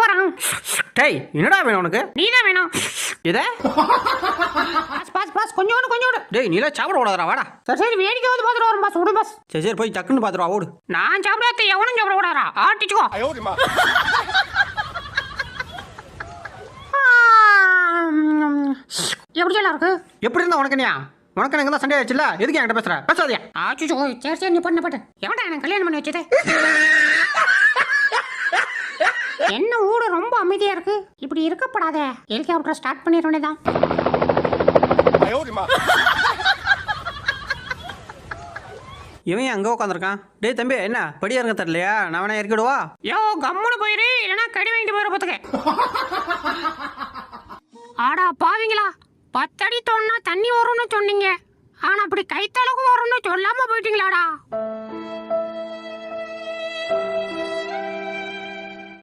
போறான். டேய் என்னடா வேணும் உனக்கு? நீ தான் வேணும். இதை பாஸ் பாஸ் பாஸ் கொஞ்சோண்டு கொஞ்சோண்டு டேய் நீலாம் சாப்பிட கூடாதுடா வாடா. சரி சரி வேடிக்கை வந்து பார்த்துட்டு வரும் பாஸ் விடு பாஸ். சரி சரி போய் டக்குன்னு பார்த்துருவா ஓடு. நான் சாப்பிடாத எவனும் சாப்பிட கூடாதா ஆட்டிச்சுக்கோ. எப்படி எல்லாம் இருக்கு? எப்படி இருந்தா உனக்கு நீயா? உனக்கு எனக்கு தான் சண்டே ஆச்சுல்ல எதுக்கு என்கிட்ட பேசுற? பேசாதியா. ஆச்சுச்சோ சரி சரி நீ பண்ணு பட்டு. எவன்டா எனக்கு கல்யாணம் பண்ணி வச்சது? என்ன ஊடு ரொம்ப அமைதியா இருக்கு? இப்படி இருக்கப்படாதே. ஹெலிகாப்டர் ஸ்டார்ட் பண்ணிட வேண்டியதான் இவன் அங்கே உட்காந்துருக்கான் டேய் தம்பி என்ன? படியா இருக்க தரலையா நான் வேணா இறக்கிடுவா யோ கம்முனு போயிரு. இல்லைன்னா கடி வாங்கிட்டு போயிரு பார்த்துக்க ஆடா பாவீங்களா? பத்தடி தோணுனா தண்ணி வரும்னு சொன்னீங்க. ஆனா அப்படி கைத்தளவுக்கு வரும்னு சொல்லாம போயிட்டீங்களாடா.